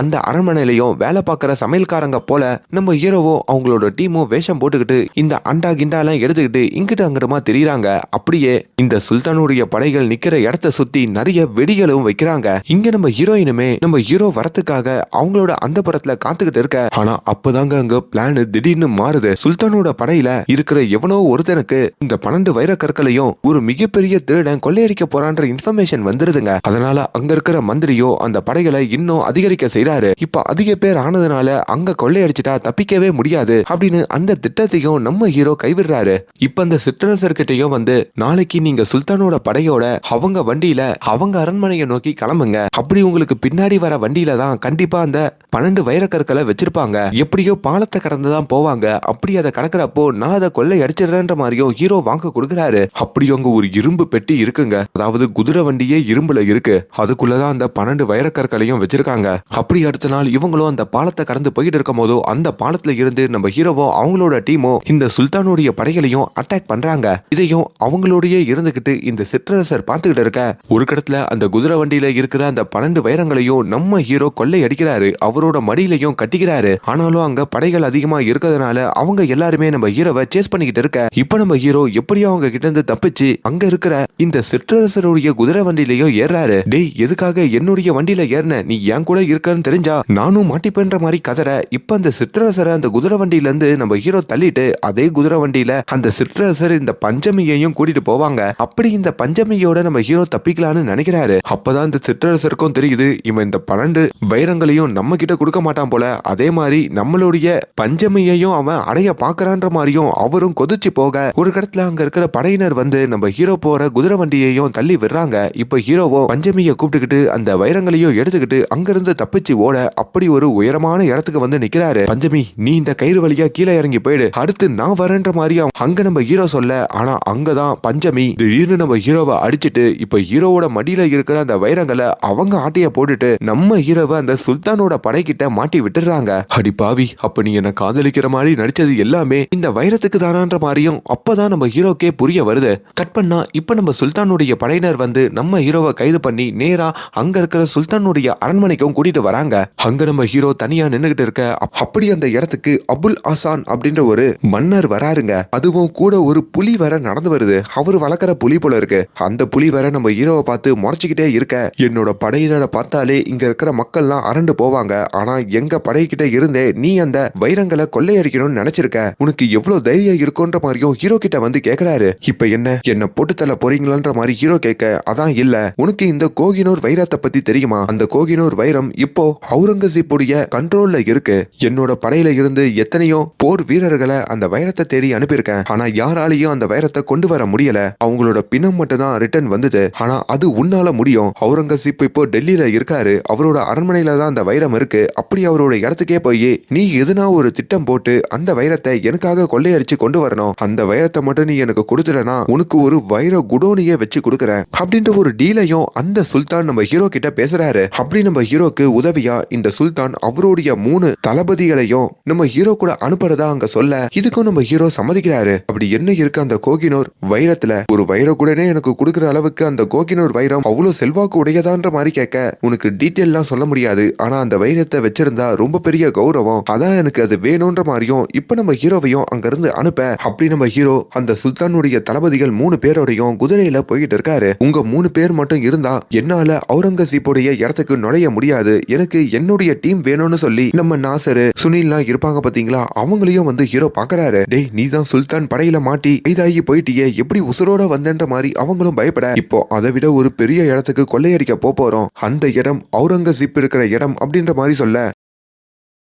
அந்த அரண்மனையிலையும் வேலை பார்க்குற சமையல்காரங்க போல நம்ம ஹீரோவோ அவங்களோட டீமும் வேஷம் போட்டுக்கிட்டு இந்த அண்டா கிண்டாலாம் எடுத்துக்கிட்டு இங்கிட்டு அங்கிட்டமா தெரியுறாங்க. அப்படியே இந்த சுல்தானுடைய படைகள் நிக்கிற இடத்த சுத்தி நிறைய வெடிகளும் வைக்கிறாங்க. இங்க நம்ம ஹீரோயினுமே நம்ம ஹீரோ வரத்துக்காக அவங்களோட அந்த புறத்துல காத்துக்கிட்டு இருக்க. ஆனா அப்பதாங்க அங்க பிளான் திடீர்னு மாறுது. சுல்தானோட படையில இருக்கிற எவனோ ஒருத்தனுக்கு இந்த பன்னெண்டு வைர கற்களையும் ஒரு மிகப்பெரிய திருடன் கொள்ளையடிக்க போறான்ற இன்ஃபர்மேஷன் வந்துருதுங்க. அதனால அங்க இருக்கிற மந்திரியோ அந்த படைகளை இன்னும் அதிகரிக்க செய்ய செய்றாரு. இப்ப அதிக பேர் ஆனதுனால அங்க கொள்ளையடிச்சிட்டா தப்பிக்கவே முடியாது அப்படின்னு அந்த திட்டத்தையும் நம்ம ஹீரோ கைவிடுறாரு. இப்ப அந்த சிற்றரசர்கிட்டயும் வந்து நாளைக்கு நீங்க சுல்தானோட படையோட அவங்க வண்டியில அவங்க அரண்மனையை நோக்கி கிளம்புங்க. அப்படி உங்களுக்கு பின்னாடி வர வண்டியில தான் கண்டிப்பா அந்த பன்னெண்டு வைரக்கற்களை வச்சிருப்பாங்க. எப்படியோ பாலத்தை கடந்து தான் போவாங்க. அப்படி அதை கடக்கிறப்போ நான் அதை கொள்ளை அடிச்சிடறேன்ற மாதிரியும் ஹீரோ வாங்க கொடுக்குறாரு. அப்படி அங்க ஒரு இரும்பு பெட்டி இருக்குங்க. அதாவது குதிரை வண்டியே இரும்புல இருக்கு. அதுக்குள்ளதான் அந்த பன்னெண்டு வைரக்கற்களையும் வச்சிருக்காங்க. அப்படி அடுத்த நாள் இவங்களும் அந்த பாலத்தை கடந்து போயிட்டு இருக்கும் போதோ அந்த பாலத்துல இருந்து நம்ம ஹீரோவோ அவங்களோட டீமோ இந்த சுல்தானுடைய படைகளையும் அட்டாக் பண்றாங்க. இதையும் அவங்களோடயே இருந்துகிட்டு இந்த சிற்றரசர் பார்த்துக்கிட்டு இருக்க. ஒரு கடத்துல அந்த குதிரை வண்டியில இருக்கிற அந்த பன்னெண்டு வைரங்களையும் நம்ம ஹீரோ கொள்ளை அடிக்கிறாரு அவரோட மடியிலையும் கட்டிக்கிறாரு. ஆனாலும் அங்க படைகள் அதிகமா இருக்கிறதுனால அவங்க எல்லாருமே நம்ம ஹீரோவை சேஸ் பண்ணிக்கிட்டு இருக்க. இப்ப நம்ம ஹீரோ எப்படியும் அவங்க கிட்ட இருந்து தப்பிச்சு அங்க இருக்கிற இந்த சிற்றரசருடைய குதிரை வண்டியிலையும் ஏறாரு டேய் எதுக்காக என்னுடைய வண்டியில ஏறின? நீ என் கூட இருக்கன்னு தெரிஞ்சா நானும் மாட்டிப்பேன்ற மாதிரி கதற இப்ப அந்த சிற்றரசரை அந்த குதிரை வண்டியில இருந்து நம்ம ஹீரோ தள்ளிட்டு அதே குதிரை வண்டியில அந்த சிற்றரசர் இந்த பஞ்சமியையும் கூட்டிட்டு போவாங்க. அப்படி இந்த பஞ்சமியோட நம்ம ஹீரோ தப்பிக்கலாம்னு நினைக்கிறாரு. அப்பதான் இந்த சிற்றரசருக்கும் தெரியுது இவன் இந்த பன்னெண்டு வைரங்களையும் நம்ம கிட்ட கொடுக்க மாட்டான் போல. அதே மாதிரி நம்மளுடைய பஞ்சமியையும் அவன் அடைய பாக்குறான்ற மாதிரியும் அவரும் கொதிச்சு போக ஒரு இடத்துல அங்க இருக்கிற படையினர் வந்து நம்ம ஹீரோ போற குதிரை வண்டியையும் தள்ளி விடுறாங்க. இப்ப ஹீரோவோ பஞ்சமியை கூப்பிட்டுக்கிட்டு அந்த வைரங்களையும் எடுத்துக்கிட்டு அங்கிருந்து தப்பிச்சு ஓட அப்படி ஒரு உயரமான இடத்துக்கு வந்து நிக்கிறாரு. பஞ்சமி நீ இந்த கயிறு வழியா கீழே இறங்கி போயிடு. அடுத்து நான் வரேன்ற மாதிரி அங்க நம்ம ஹீரோ சொல்ல ஆனா அங்கதான் பஞ்சமி திடீர்னு நம்ம ஹீரோவை அடிச்சிட்டு இப்ப ஹீரோவோட மடியில இருக்கிற அந்த வைரங்களை அவங்க ஆட்டைய போட்டுட்டு நம்ம ஹீரோவை அந்த சுல்தானோட படைக்கிட்ட மாட்டி விட்டுறாங்க. அடி பாவி அப்ப நீ என்ன காதலிக்கிற மாதிரி நடிச்சது எல்லாமே இந்த வைரத்துக்கு தானான்ற மாதிரியும் அப்பதான் நம்ம ஹீரோக்கே புரிய வருது. கட் பண்ணா இப்ப நம்ம சுல்தானுடைய படையினர் வந்து நம்ம ஹீரோவை கைது பண்ணி நேரா அங்க இருக்கிற சுல்தானுடைய அரண்மனைக்கும் கூட்டிட்டு வராங்க. அங்க நம்ம ஹீரோ தனியா நின்னுகிட்டு இருக்க. அப்படி அந்த இடத்துக்கு அபுல் ஆசான் அப்படின்ற ஒரு மன்னர் வராருங்க. அதுவும் கூட ஒரு புலி வர நடந்து வருது. அவர் வளர்க்குற புலி போல இருக்கு. அந்த புலி வர நம்ம ஹீரோவை பார்த்து முறைச்சிக்கிட்டே இருக்க. என்னோட படையினரை பார்த்தாலே இங்க இருக்கிற மக்கள்லாம் அரண்டு போவாங்க. ஆனா எங்க படைக்கிட்ட இருந்தே நீ அந்த வைரங்களை கொள்ளையடிக்கணும்னு நினைச்சிருக்க. உனக்கு எவ்வளவு தைரியம் இருக்குன்ற மாதிரியும் ஹீரோ கிட்ட வந்து கேக்குறாரு. இப்ப என்ன? என்ன போட்டு தள்ள போறீங்களான்ற மாதிரி ஹீரோ கேட்க அதான் இல்ல. உனக்கு இந்த கோகினூர் வைரத்தை பத்தி தெரியுமா? அந்த கோகினூர் வைரம் இப்போ இப்போ அவுரங்கசீப்புடைய கண்ட்ரோல்ல இருக்கு என்னோட படையில இருந்து எத்தனையோ போர் வீரர்களை அந்த வைரத்தை தேடி அனுப்பியிருக்கேன். ஆனா யாராலையும் அந்த வைரத்தை கொண்டு வர முடியல. அவங்களோட பிணம் மட்டும் தான் ரிட்டர்ன் வந்தது. ஆனா அது உன்னால முடியும். அவுரங்கசீப் இப்போ டெல்லியில இருக்காரு. அவரோட அரண்மனையில தான் அந்த வைரம் இருக்கு. அப்படி அவரோட இடத்துக்கே போய் நீ எதுனா ஒரு திட்டம் போட்டு அந்த வைரத்தை எனக்காக கொள்ளையடிச்சு கொண்டு வரணும். அந்த வைரத்தை மட்டும் நீ எனக்கு கொடுத்துடனா உனக்கு ஒரு வைர குடோனியே வச்சு கொடுக்குறேன். அப்படின்ற ஒரு டீலையும் அந்த சுல்தான் நம்ம ஹீரோ கிட்ட பேசுறாரு. அப்படி நம்ம ஹீரோக்கு உதவி உதவியா இந்த சுல்தான் அவருடைய மூணு தளபதிகளையும் நம்ம ஹீரோ கூட அனுப்புறதா அங்க சொல்ல இதுக்கும் நம்ம ஹீரோ சம்மதிக்கிறாரு. அப்படி என்ன இருக்கு அந்த கோகினோர் வைரத்துல? ஒரு வைர கூடனே எனக்கு கொடுக்குற அளவுக்கு அந்த கோகினோர் வைரம் அவ்வளவு செல்வாக்கு உடையதான்ற மாதிரி கேட்க உனக்கு டீட்டெயில்லாம் சொல்ல முடியாது. ஆனா அந்த வைரத்தை வச்சிருந்தா ரொம்ப பெரிய கௌரவம். அதான் எனக்கு அது வேணும்ன்ற மாதிரியும் இப்ப நம்ம ஹீரோவையும் அங்க இருந்து அனுப்ப அப்படி நம்ம ஹீரோ அந்த சுல்தானுடைய தளபதிகள் மூணு பேரோடையும் குதிரையில போயிட்டு இருக்காரு. உங்க மூணு பேர் மட்டும் இருந்தா என்னால அவுரங்கசீப்புடைய இடத்துக்கு நுழைய முடியாது. எனக்கு என்னுடைய டீம் வேணும்னு சொல்லி நம்ம நாசர் சுனில்லாம் இருப்பாங்க பாத்தீங்களா? அவங்களையும் வந்து ஹீரோ பாக்குறாரு. டேய் நீ தான் சுல்தான் படையில மாட்டி கைதாகி போயிட்டியே எப்படி உசுரோட வந்தன்ற மாதிரி அவங்களும் பயப்பட. இப்போ அதை விட ஒரு பெரிய இடத்துக்கு கொள்ளையடிக்க போறோம். அந்த இடம் அவுரங்கசீப் இருக்கிற இடம் அப்படின்ற மாதிரி சொல்ல.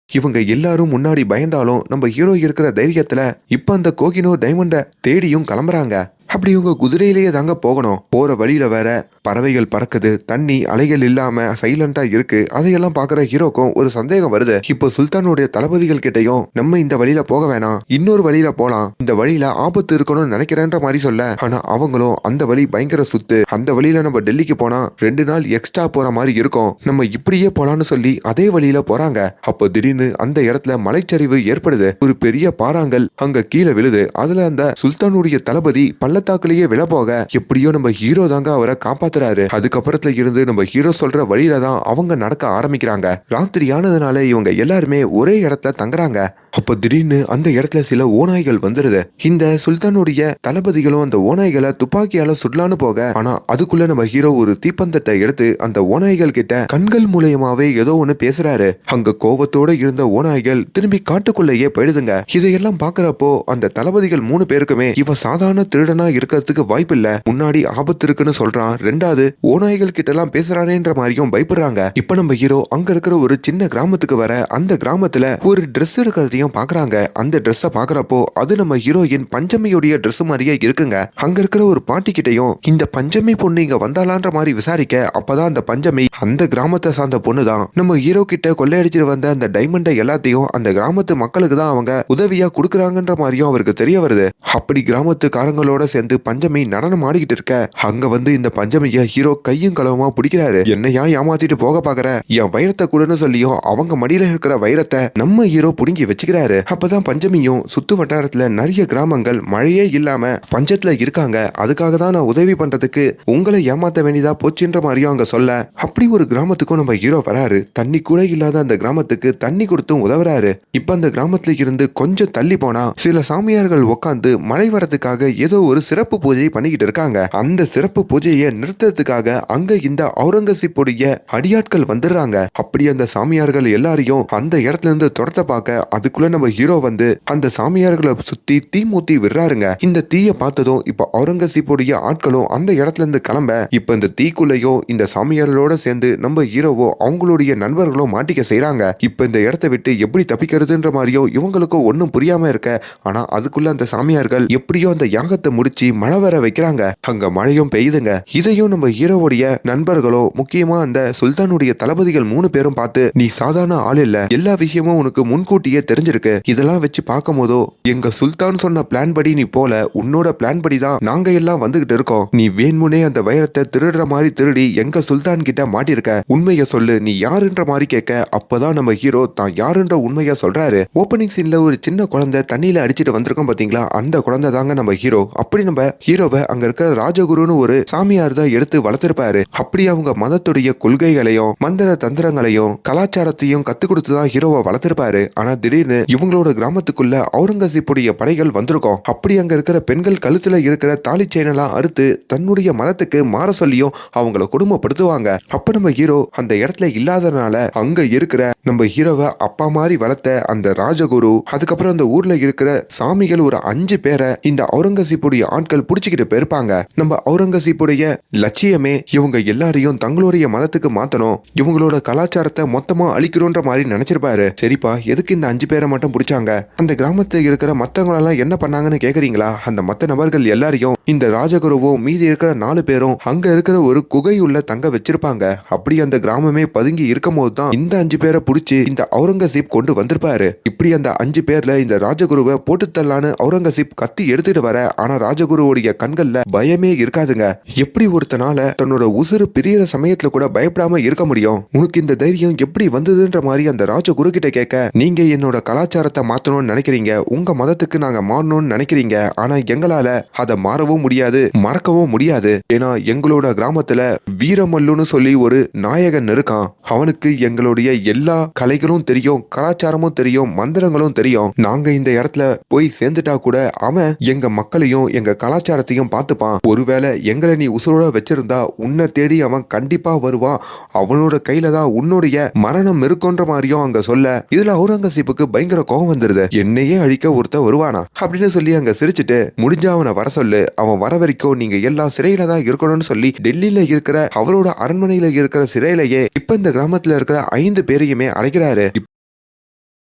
இவங்க எல்லாரும் முன்னாடி பயந்தாலும் நம்ம ஹீரோ இருக்கிற தைரியத்துல இப்ப அந்த கோகினோ டைமண்ட தேடியும் கிளம்புறாங்க. அப்படி இவங்க குதிரையிலேயே தாங்க போகணும். போற வழியில வேற பறவைகள் பறக்குது. தண்ணி அலைகள் இல்லாம சைலண்டா இருக்கு. அதையெல்லாம் பாக்குற ஹீரோக்கும் ஒரு சந்தேகம் வருது. இப்போ சுல்தானுடைய தளபதிகள் கிட்டயும் நம்ம இந்த வழியில போக வேணாம். இன்னொரு வழியில போலாம். இந்த வழியில ஆபத்து இருக்கணும்னு நினைக்கிறேன்ற மாதிரி சொல்ல. ஆனா அவங்களும் அந்த வழி பயங்கர சுத்து. அந்த வழியில நம்ம டெல்லிக்கு போனா ரெண்டு நாள் எக்ஸ்ட்ரா போற மாதிரி இருக்கும். நம்ம இப்படியே போலான்னு சொல்லி அதே வழியில போறாங்க. அப்போ திடீர்னு அந்த இடத்துல மலைச்சரிவு ஏற்படுது. ஒரு பெரிய பாறாங்கல் அங்க கீழே விழுது. அதுல அந்த சுல்தானுடைய தளபதி பள்ளத்தாக்குலயே விழ போக எப்படியோ நம்ம ஹீரோ தாங்க அவரை காப்பாத்துறாரு. அதுக்கப்புறத்துல இருந்து நம்ம ஹீரோ சொல்ற வழியில தான் அவங்க நடக்க ஆரம்பிக்கிறாங்க. ராத்திரி ஆனதுனால இவங்க எல்லாருமே ஒரே இடத்துல தங்குறாங்க. அப்போ திடீர்னு அந்த இடத்துல சில ஓநாய்கள் வந்துருது. இந்த சுல்தானுடைய தளபதிகளும் அந்த ஓநாய்களை துப்பாக்கியால சுடலான்னு போக ஆனா அதுக்குள்ள நம்ம ஹீரோ ஒரு தீப்பந்தத்தை எடுத்து அந்த ஓநாய்கள் கிட்ட கண்கள் மூலியமாவே ஏதோ ஒண்ணு பேசுறாரு. அங்க கோபத்தோட இருந்த ஓநாய்கள் திரும்பி காட்டுக்குள்ளேயே போயிடுதுங்க. இதையெல்லாம் பாக்குறப்போ அந்த தளபதிகள் மூணு பேருக்குமே இவன் சாதாரண திருடனா இருக்கிறதுக்கு வாய்ப்பு இல்ல முன்னாடி ஆபத்து இருக்குன்னு சொல்றான். ரெண்டாவது ஓநாய்கள் கிட்ட எல்லாம் பேசுறானேன்ற மாதிரியும் பயப்படுறாங்க. இப்ப நம்ம ஹீரோ அங்க இருக்கிற ஒரு சின்ன கிராமத்துக்கு வர அந்த கிராமத்துல ஒரு ட்ரெஸ் இருக்கிறதையும் பாக்குறாங்க. அந்த ட்ரெஸ்ஸ பாக்குறப்போ அது நம்ம ஹீரோயின் பஞ்சமியுடைய ட்ரெஸ் மாதிரியே இருக்குங்க. அங்க இருக்கிற ஒரு பாட்டி கிட்டையும் இந்த பஞ்சமி பொண்ணு இங்க வந்தாலான்ற மாதிரி விசாரிக்க. அப்பதான் அந்த பஞ்சமி அந்த கிராமத்தை சார்ந்த பொண்ணு தான் நம்ம ஹீரோ கிட்ட கொள்ளையடிச்சிட்டு வந்த அந்த டைமண்டை எல்லாத்தையும் அந்த கிராமத்து மக்களுக்கு தான் அவங்க உதவியா கொடுக்குறாங்கன்ற மாதிரியும் அவருக்கு தெரிய வருது. அப்படி கிராமத்துக்காரங்களோட சேர்ந்து பஞ்சமி நடனம் ஆடிக்கிட்டு இருக்க. அங்க வந்து இந்த பஞ்சமிய ஹீரோ கையும் களவுமா பிடிக்கிறாரு. என்னையா ஏமாத்திட்டு போக பாக்குற? என் வைரத்தை கூடன்னு சொல்லியும் அவங்க மடியில இருக்கிற வைரத்தை நம்ம ஹீரோ புடுங்கி வச்சுக்கிறாரு. அப்பதான் பஞ்சமியும் சுத்து வட்டாரத்துல நிறைய கிராமங்கள் மழையே இல்லாம பஞ்சத்துல இருக்காங்க. அதுக்காக தான் நான் உதவி பண்றதுக்கு உங்களை ஏமாத்த வேண்டியதா போச்சுன்ற மாதிரியும் அங்க சொல்ல. அப்படி ஒரு கிராமத்துக்கும் நம்ம ஹீரோ வராரு. தண்ணி கூட இல்லாத அந்த கிராமத்துக்கு தண்ணி கொடுத்தும் உதவுறாரு. இப்ப அந்த கிராமத்துல இருந்து கொஞ்சம் தள்ளி போனா சில சாமியார்கள் உட்காந்து மழை வரதுக்காக ஏதோ ஒரு சிறப்பு பூஜை பண்ணிக்கிட்டு இருக்காங்க. அந்த சிறப்பு பூஜையை நிறுத்துறதுக்காக அங்க இந்த அவுரங்கசீப்புடைய அடியாட்கள் வந்துடுறாங்க. அப்படி அந்த சாமியார்கள் எல்லாரையும் அந்த இடத்துல இருந்து துரத்த பார்க்க அதுக்குள்ள நம்ம ஹீரோ வந்து அந்த சாமியார்களை சுத்தி தீ மூத்தி விடுறாருங்க. இந்த தீயை பார்த்ததும் இப்ப அவுரங்கசீப்புடைய ஆட்களும் அந்த இடத்துல இருந்து கிளம்ப இப்ப இந்த தீக்குள்ளையும் இந்த சாமியார்களோட சேர்ந்து நம்ம ஹீரோவோ அவங்களுடைய நண்பர்களும் மாட்டிக்க செய்றாங்க. இப்ப இந்த இடத்த விட்டு எப்படி தப்பிக்கிறதுன்ற மாதிரியும் இவங்களுக்கும் ஒன்றும் புரியாம இருக்க. ஆனா அதுக்குள்ள அந்த சாமியார்கள் எப்படியோ அந்த யாகத்தை முடிச்சு மழை வர வைக்கிறாங்க. அங்க மழையும் பெய்யுதுங்க. இதையும் நம்ம ஹீரோவுடைய நண்பர்களும் முக்கியமா அந்த சுல்தானுடைய தளபதிகள் மூணு பேரும் பார்த்து நீ சாதாரண ஆள் இல்ல. எல்லா விஷயமும் உனக்கு முன்கூட்டியே தெரிஞ்சிருக்கு. இதெல்லாம் வச்சு பார்க்கும் போதோ எங்க சுல்தான் சொன்ன பிளான் படி நீ போல உன்னோட பிளான் படி தான் நாங்க எல்லாம் வந்துகிட்டு இருக்கோம். நீ வேண்முனே அந்த வைரத்தை திருடுற மாதிரி திருடி எங்க சுல்தான் கிட்ட மாட்டிருக்க. உண்மையை சொல்லு. நீ யாருன்ற மாதிரி கேட்க அப்பதான் நம்ம ஹீரோ தான் யாருன்ற உண்மையா சொல்றாரு. ஓப்பனிங் சீன்ல ஒரு சின்ன குழந்தை தண்ணியில அடிச்சிட்டு வந்திருக்கோம் பாத்தீங்களா? அந்த குழந்தை தாங்க நம்ம ஹீரோ. அப்படி நம்ம ஹீரோவை அங்க இருக்கிற ராஜகுருன்னு ஒரு சாமியார் தான் எடுத்து வளர்த்திருப்பாரு? அப்படி அவங்க மதத்துடைய கொள்கைகளையும் மந்திர தந்திரங்களையும் கலாச்சாரத்தையும் கத்து கொடுத்து தான் ஹீரோவை வளர்த்திருப்பாரு. ஆனா திடீர்னு இவங்களோட கிராமத்துக்குள்ள அவுரங்கசீப்புடைய படைகள் வந்திருக்கும். அப்படி அங்க இருக்கிற பெண்கள் கழுத்துல இருக்கிற தாலி செயினெல்லாம் அறுத்து தன்னுடைய மதத்துக்கு மாற சொல்லியும் அவங்கள குடும்பப்படுத்துவாங்க அப்ப நம்ம ஹீரோ அந்த இடத்துல இல்லாதனால அங்க இருக்கிற நம்ம ஹீரோவை அப்பா மாதிரி வளர்த்த அந்த ராஜகுரு அதுக்கப்புறம் அந்த ஊர்ல இருக்கிற சாமிகள் ஒரு அஞ்சு பேரை இந்த அவுரங்கசீப்புடைய ஆட்கள் பிடிச்சிக்கிட்டு போயிருப்பாங்க. நம்ம அவுரங்கசீப்புடைய லட்சியமே இவங்க எல்லாரையும் தங்களுடைய மதத்துக்கு மாத்தணும். இவங்களோட கலாச்சாரத்தை மொத்தமா அழிக்கணும்ன்ற மாதிரி நினைச்சிருப்பாரு. சரிப்பா எதுக்கு இந்த அஞ்சு பேரை மட்டும் பிடிச்சாங்க? அந்த கிராமத்துல இருக்கிற மத்தவங்களெல்லாம் என்ன பண்ணாங்கன்னு கேக்குறீங்களா? அந்த மத்த நபர்கள் எல்லாரையும் இந்த ராஜகுருவும் மீதி இருக்கிற நாலு பேரும் அங்க இருக்கிற ஒரு குகை உள்ள தங்க வச்சிருப்பாங்க. அப்படி அந்த கிராமமே பதுங்கி இருக்கும் போது தான் இந்த அஞ்சு பேரை பிடிச்சி இந்த அவுரங்கசீப் கொண்டு வந்திருப்பாரு. இப்படி அந்த அஞ்சு பேர்ல இந்த ராஜகுருவை போட்டு தள்ளான்னு அவுரங்கசீப் கத்தி எடுத்துட்டு வர ஆனா ராஜகுருவுடைய கண்கள்ல பயமே இருக்காதுங்க. எப்படி ஒருத்தனால தன்னோட உசுறு பிரியற சமயத்துல கூட பயப்படாம இருக்க முடியும்? உனக்கு இந்த தைரியம் எப்படி வந்ததுன்ற மாதிரி அந்த ராஜகுரு கிட்ட கேட்க நீங்க என்னோட கலாச்சாரத்தை மாத்தணும்னு நினைக்கிறீங்க. உங்க மதத்துக்கு நாங்க மாறணும்னு நினைக்கிறீங்க. ஆனா எங்களால அதை மாறவும் முடியாது மறக்கவும் முடியாது. ஏன்னா எங்களோட கிராமத்துல வீரமல்லுன்னு சொல்லி ஒரு நாயகன் இருக்கான். அவனுக்கு எங்களுடைய எல்லா கலைகளும் தெரியும் கலாச்சாரமும் தெரியும் மந்திரங்களும் தெரியும். நாங்க இந்த இடத்துல போய் சேர்ந்துட்டா கூட அவன் எங்க மக்களையும் எங்க கலாச்சாரத்தையும் பார்த்துப்பான். ஒருவேளை எங்களை நீ உசுரோட வச்சிருந்தா உன்னை தேடி அவன் கண்டிப்பா வருவான். அவனோட கையில தான் உன்னுடைய மரணம் இருக்குன்ற மாதிரியும் அங்க சொல்ல இதுல அவுரங்கசீப்புக்கு பயங்கர கோபம் வந்துருது. என்னையே அழிக்க ஒருத்தன் வருவானா? அப்படின்னு சொல்லி அங்க சிரிச்சுட்டு முடிஞ்ச அவனை வர சொல்லு. அவன் வர வரைக்கும் நீங்க எல்லாம் சிறையில தான் இருக்கணும்னு சொல்லி டெல்லியில இருக்கிற அவரோட அரண்மனையில இருக்கிற சிறையிலேயே இப்ப இந்த கிராமத்துல இருக்கிற ஐந்து பேரையுமே அடைக்கிறாரு.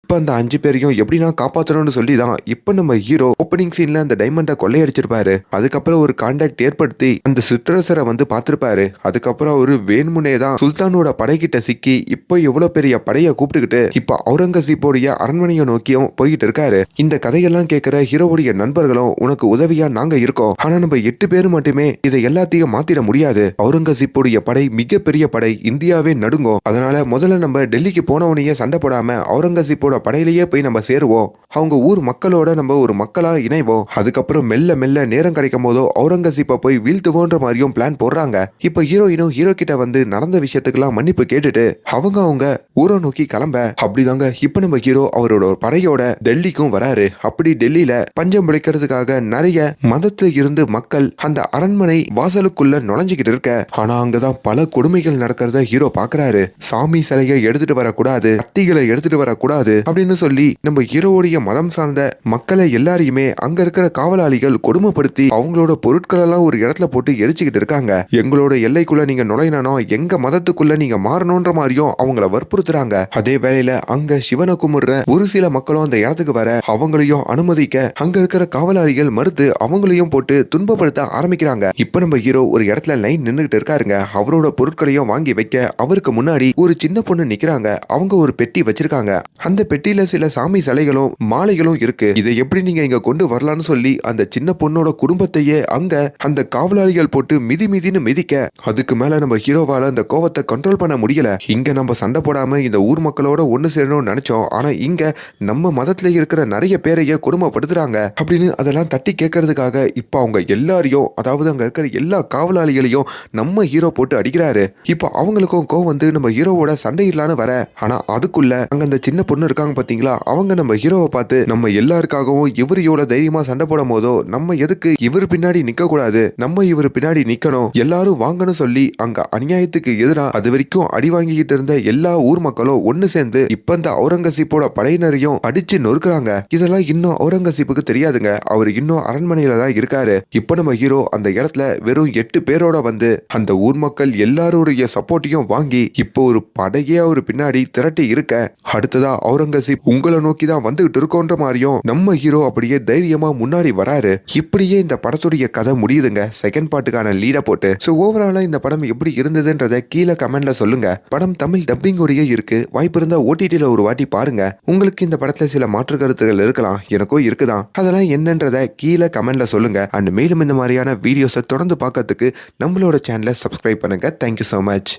இப்ப அந்த அஞ்சு பேரையும் எப்படின்னா காப்பாற்றணும்னு சொல்லி தான் இப்ப நம்ம ஹீரோ ஓப்பனிங் சீன்ல அந்த டைமண்டை கொள்ளையடிச்சிருப்பாரு. அதுக்கப்புறம் ஒரு கான்டாக்ட் ஏற்படுத்தி அந்த சிற்றரசரை வந்து பார்த்திருப்பாரு. அதுக்கப்புறம் அவரு வேண்முனே தான் சுல்தானோட படைக்கிட்ட சிக்கி இப்போ எவ்வளவு பெரிய படையை கூப்பிட்டுக்கிட்டு இப்போ அவுரங்கசீப்போடைய அரண்மனையை நோக்கியும் போய்கிட்டு இருக்காரு. இந்த கதையெல்லாம் கேட்கிற ஹீரோவுடைய நண்பர்களும் உனக்கு உதவியா நாங்க இருக்கோம். ஆனா நம்ம எட்டு பேர் மட்டுமே இதை எல்லாத்தையும் மாத்திட முடியாது. அவுரங்கசீப்போடைய படை மிகப்பெரிய படை. இந்தியாவே நடுங்கும். அதனால முதல்ல நம்ம டெல்லிக்கு போனவனையே சண்டை போடாம அவுரங்கசீப்போட படையிலேயே போய் நம்ம சேருவோம். அவங்க ஊர் மக்களோட நம்ம ஒரு மக்களா இணைவோம். அதுக்கப்புறம் மெல்ல மெல்ல நேரம் கிடைக்கும் போதோ அவுரங்கசீப்பை போய் வீழ்த்துவோன்ற மாதிரியும் பிளான் போடுறாங்க. இப்ப ஹீரோயினும் ஹீரோ கிட்ட வந்து நடந்த விஷயத்துக்கெல்லாம் மன்னிப்பு கேட்டுட்டு அவங்க அவங்க ஊரை நோக்கி கிளம்ப. அப்படிதாங்க இப்ப நம்ம ஹீரோ அவரோட ஒரு படையோட டெல்லிக்கும் வராரு. அப்படி டெல்லியில பஞ்சம் பிழைக்கிறதுக்காக நிறைய மதத்துல இருந்து மக்கள் அந்த அரண்மனை வாசலுக்குள்ள நுழைஞ்சுக்கிட்டு இருக்க. ஆனா அங்கதான் பல கொடுமைகள் நடக்கிறத ஹீரோ பாக்குறாரு. சாமி சிலையை எடுத்துட்டு வரக்கூடாது கத்திகளை எடுத்துட்டு வரக்கூடாது. அப்படின்னு சொல்லி நம்ம ஹீரோவுடைய மதம் சார்ந்த மக்களை எல்லாரையுமே அங்க இருக்கிற காவலாளிகள் கொடுமைப்படுத்தி அவங்களோட பொருட்கள் எல்லாம் ஒரு இடத்துல போட்டு எரிச்சுக்கிட்டு இருக்காங்க. எங்களோட எல்லைக்குள்ள நீங்க நுழையணும் எங்க மதத்துக்குள்ள நீங்க மாறணும்ன்ற மாதிரியும் அவங்கள வற்புறுத்துறாங்க. அதே வேளையில அங்க சிவனை கும்பிடுற ஒரு சில மக்களும் அந்த இடத்துக்கு வர அவங்களையும் அனுமதிக்க அங்க இருக்கிற காவலாளிகள் மறுத்து அவங்களையும் போட்டு துன்பப்படுத்த ஆரம்பிக்கிறாங்க. இப்ப நம்ம ஹீரோ ஒரு இடத்துல லைன் நின்னுகிட்டு இருக்காருங்க. அவரோட பொருட்களையும் வாங்கி வைக்க அவருக்கு முன்னாடி ஒரு சின்ன பொண்ணு நிக்கிறாங்க. அவங்க ஒரு பெட்டி வச்சிருக்காங்க. அந்த பெட்டியில சில சாமி சிலைகளும் மாலைகளும் இருக்கு. இதை எப்படி நீங்க இங்க கொண்டு வரலாம்னு சொல்லி அந்த சின்ன பொண்ணோட குடும்பத்தையே அங்க அந்த காவலாளிகள் போட்டு மிதி மிதின்னு மிதிக்க அதுக்கு மேல நம்ம ஹீரோவால அந்த கோவத்தை கண்ட்ரோல் பண்ண முடியல. இங்க நம்ம சண்டை போடாம இந்த ஊர் மக்களோட ஒண்ணு சேரணும்னு நினைச்சோம். ஆனா இங்க நம்ம மதத்துல இருக்கிற நிறைய பேரையே கொடுமைப்படுத்துறாங்க அப்படின்னு அதெல்லாம் தட்டி கேட்கறதுக்காக இப்ப அவங்க எல்லாரையும் அதாவது அங்க இருக்கிற எல்லா காவலாளிகளையும் நம்ம ஹீரோ போட்டு அடிக்கிறாரு. இப்போ அவங்களுக்கும் கோவம் வந்து நம்ம ஹீரோவோட சண்டையிடலான்னு வர. ஆனா அதுக்குள்ள அங்க அந்த சின்ன பொண்ணு இருக்காங்க பாத்தீங்களா? அவங்க நம்ம ஹீரோவை பார்த்து நம்ம எல்லாருக்காகவும் இவர் இவ்வளவு தைரியமா சண்டை போடும் போதோ நம்ம எதுக்கு இவர் பின்னாடி நிக்க கூடாது நம்ம இவர் பின்னாடி நிக்கணும். எல்லாரும் வாங்கணும் சொல்லி அங்க அநியாயத்துக்கு எதிராக அது வரைக்கும் அடி வாங்கிக்கிட்டு இருந்த எல்லா ஊர் மக்களும் ஒன்னு சேர்ந்து இப்ப இந்த அவுரங்கசீப்போட படையினரையும் அடிச்சு நொறுக்குறாங்க. இதெல்லாம் இன்னும் அவுரங்கசீப்புக்கு தெரியாதுங்க. அவர் இன்னும் அரண்மனையில தான் இருக்காரு. இப்ப நம்ம ஹீரோ அந்த இடத்துல வெறும் எட்டு பேரோட வந்து அந்த ஊர் மக்கள் எல்லாருடைய சப்போர்ட்டையும் வாங்கி இப்போ ஒரு படையே அவர் பின்னாடி திரட்டி இருக்க. அடுத்ததா அவுரங்கசீப் உங்களை நோக்கி தான் வந்துகிட்டு இருக்கோன்ற மாதிரியும் நம்ம ஹீரோ அப்படியே தைரியமா முன்னாடி வராரு. இப்படியே இந்த படத்துடைய கதை முடியுதுங்க. செகண்ட் பார்ட்டுக்கான லீட போட்டு. ஸோ ஓவராலா இந்த படம் எப்படி இருந்ததுன்றத கீழே கமெண்ட்ல சொல்லுங்க. படம் தமிழ் டப்பிங்கோடய இருக்கு. வாய்ப்பு இருந்தா ஓடிடியில் ஒரு வாட்டி பாருங்க. உங்களுக்கு இந்த படத்துல சில மாற்று கருத்துகள் இருக்கலாம். எனக்கும் இருக்குதான். அதெல்லாம் என்னன்றத கீழே கமெண்ட்ல சொல்லுங்க. அண்ட் மேலும் இந்த மாதிரியான வீடியோஸை தொடர்ந்து பார்க்கறதுக்கு நம்மளோட சேனலை சப்ஸ்கிரைப் பண்ணுங்க. Thank you so much